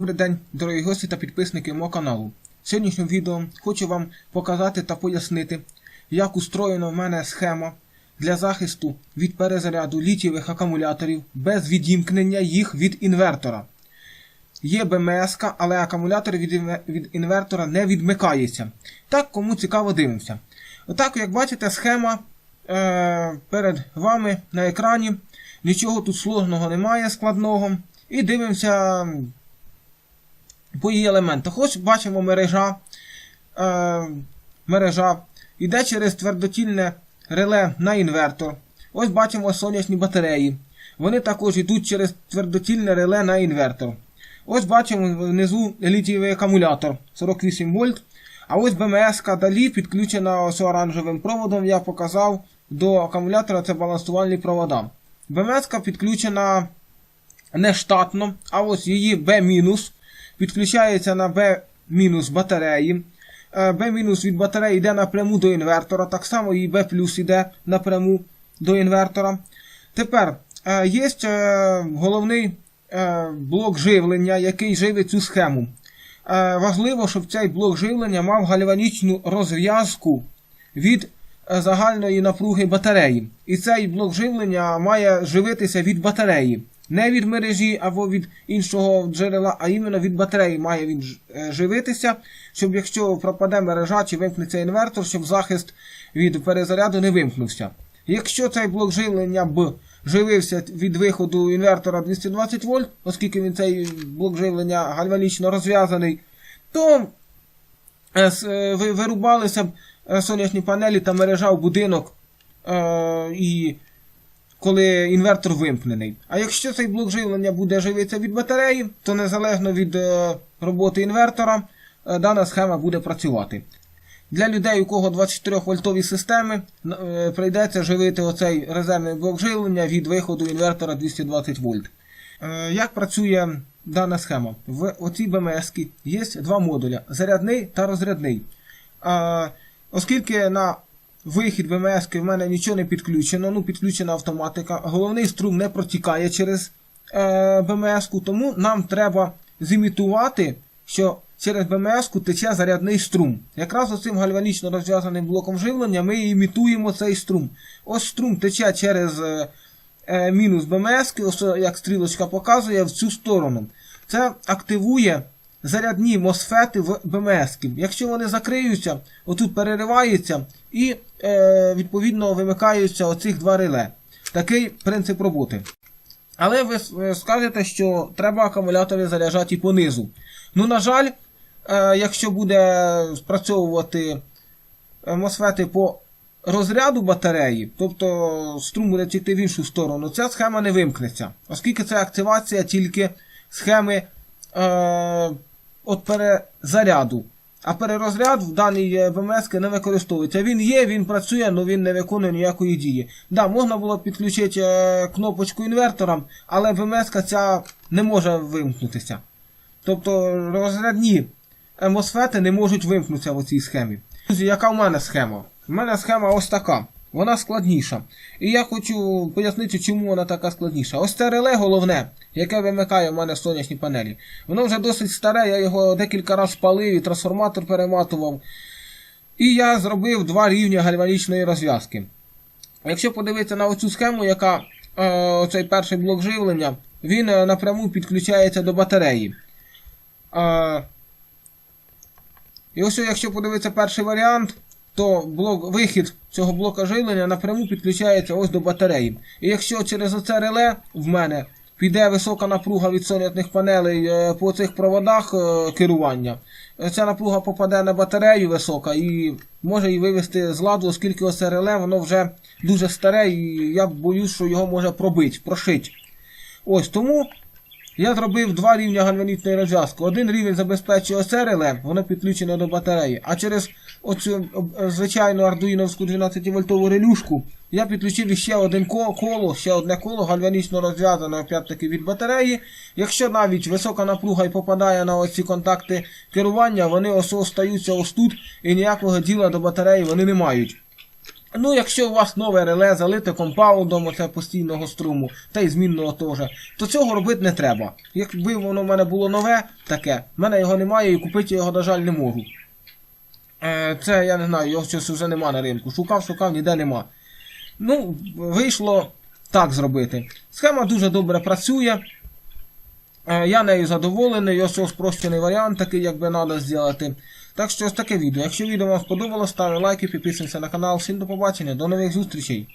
Добрий день, дорогі гості та підписники мого каналу. В сьогоднішньому відео хочу вам показати та пояснити, як устроєна в мене схема для захисту від перезаряду літієвих акумуляторів без відімкнення їх від інвертора. Є БМС, але акумулятор від інвертора не відмикається. Так, кому цікаво, дивимося. Отак, як бачите, схема е, перед вами на екрані. Нічого тут сложного немає, складного. І дивимося по її елементах. Ось бачимо мережа. Е, мережа йде через твердотільне реле на інвертор. Ось бачимо сонячні батареї. Вони також йдуть через твердотільне реле на інвертор. Ось бачимо внизу літієвий акумулятор 48 вольт. А ось БМС далі підключена ось оранжевим проводом, я показав до акумулятора це балансувальні провода. БМС підключена не штатно, а ось її B- підключається на B- батареї. Е, B- від батареї йде напряму до інвертора, так само і B йде напряму до інвертора. Тепер е, є е, головний е, блок живлення, який живить цю схему. Е, Важливо, щоб цей блок живлення мав гальванічну розв'язку від е, загальної напруги батареї. І цей блок живлення має живитися від батареї. Не від мережі або від іншого джерела, а іменно від батареї має він е, живитися, щоб якщо пропаде мережа чи вимкнеться інвертор, щоб захист від перезаряду не вимкнувся. Якщо цей блок живлення б живився від виходу інвертора 220 вольт, оскільки він цей блок живлення гальванічно розв'язаний, то е, е, ви- вирубалися б сонячні панелі та мережа в будинок, і коли інвертор вимкнений. А якщо цей блок живлення буде живитися від батареї, то незалежно від е, роботи інвертора, е, дана схема буде працювати. Для людей, у кого 24 вольтові системи, е, прийдеться живити оцей резервний блок живлення від виходу інвертора 220 вольт. Як працює дана схема? В оцій БМС є два модуля: зарядний та розрядний. Оскільки на вихід БМС в мене нічого не підключено, ну підключена автоматика, головний струм не протікає через е, БМС, тому нам треба зімітувати, що через БМС тече зарядний струм. Якраз оцим гальванічно розв'язаним блоком живлення ми імітуємо цей струм. Ось струм тече через е, е, мінус БМС, ось як стрілочка показує, в цю сторону. Це активує зарядні мосфети в БМС. Якщо вони закриються, отут переривається і е, відповідно вимикаються оцих два реле. Такий принцип роботи. Але ви е, скажете, що треба акумулятори заряджати понизу. Ну, на жаль, е, якщо буде спрацьовувати е, мосфети по розряду батареї, тобто струм буде тікти в іншу сторону, ця схема не вимкнеться, оскільки це активація тільки схеми е, от перезаряду. А перерозряд в даній е, БМС не використовується. Він є, він працює, але він не виконує ніякої дії. Да, можна було підключити е, кнопочку інвертора, але БМС ця не може вимкнутися. Тобто розрядні емосфети не можуть вимкнутися в цій схемі. Друзі, яка в мене схема? У мене схема ось така. Вона складніша. І я хочу пояснити, чому вона така складніша. Ось це реле головне, яке вимикає в мене сонячні панелі. Воно вже досить старе, я його декілька разів спалив і трансформатор перематував. І я зробив два рівня гальванічної розв'язки. Якщо подивитися на оцю схему, яка е, оцей перший блок живлення, він е, напряму підключається до батареї. Е, і ось якщо подивитися перший варіант, то блок, вихід цього блока живлення напряму підключається ось до батареї. І якщо через оце реле в мене піде висока напруга від сонячних панелей е, по цих проводах е, керування, ця напруга попаде на батарею висока і може її вивести з ладу, оскільки оце реле воно вже дуже старе, і я боюсь, що його може пробити, прошити. Ось тому я зробив два рівня гальванітної розв'язки. Один рівень забезпечує оце воно підключене до батареї. А через оцю звичайну ардуїновську 12 вольтову релюшку я підключив ще один ко- коло, ще одне коло гальванічно розв'язане опять-таки від батареї. Якщо навіть висока напруга і попадає на оці контакти керування, вони ось остаються ось тут і ніякого діла до батареї вони не мають. Ну, якщо у вас нове реле залите компаундом оце постійного струму, та й змінного теж, то цього робити не треба. Якби воно в мене було нове таке, в мене його немає і купити я його, на жаль, не можу. Е, це я не знаю, його щось вже нема на ринку. Шукав, шукав, ніде нема. Ну, вийшло так зробити. Схема дуже добре працює. Е, Я нею задоволений, ось ось спрощений варіант, такий, як би треба зробити. Так що ось таке відео. Якщо відео вам сподобалось, ставте лайки, підписуйтесь на канал. Всім до побачення, до нових зустрічей.